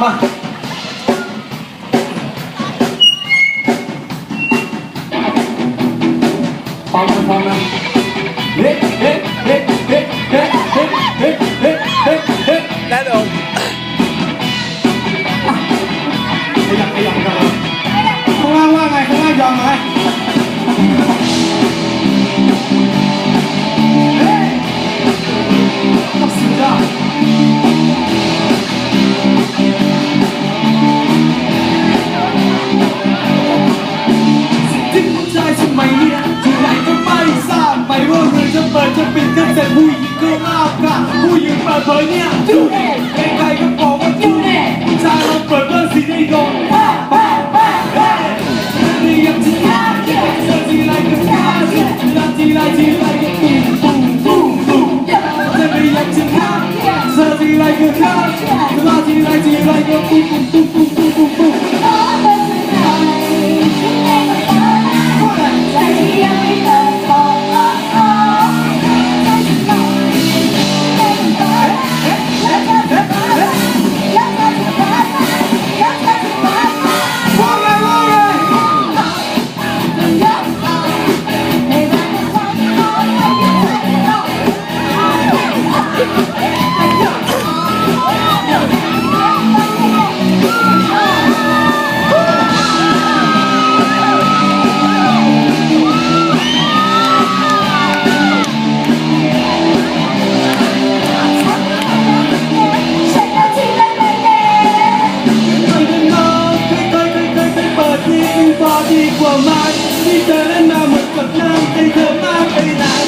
กันดีกว่ามาพร้อมนะพร้อมนะเฮ้เฮ้เฮ้เฮ้เฮ้เฮ้เฮ้เฮ้เฮ้เฮ้ได้โดนขยับขยับกันข้างล่างว่าไงข้างล่างยอมไหม เลยเนี่ยจูเด็ใครๆก็บอกว่าจูเด็ผู้ชายเราเปิดเรื่อสีได้โดนว้าวว้าวว้าเฮ้ยเรียกที่รักเจอทีไรก็ฆ่ารักทีไรทีไรก็ตุ้มตุ้มตุ้มตุ้มจะเรียกที่รักเจอทีไรก็ฆ่ารักทีไรทีไรก็ตุ้มตุ้มตุ้ม của mai đi tới one. một Phật Nam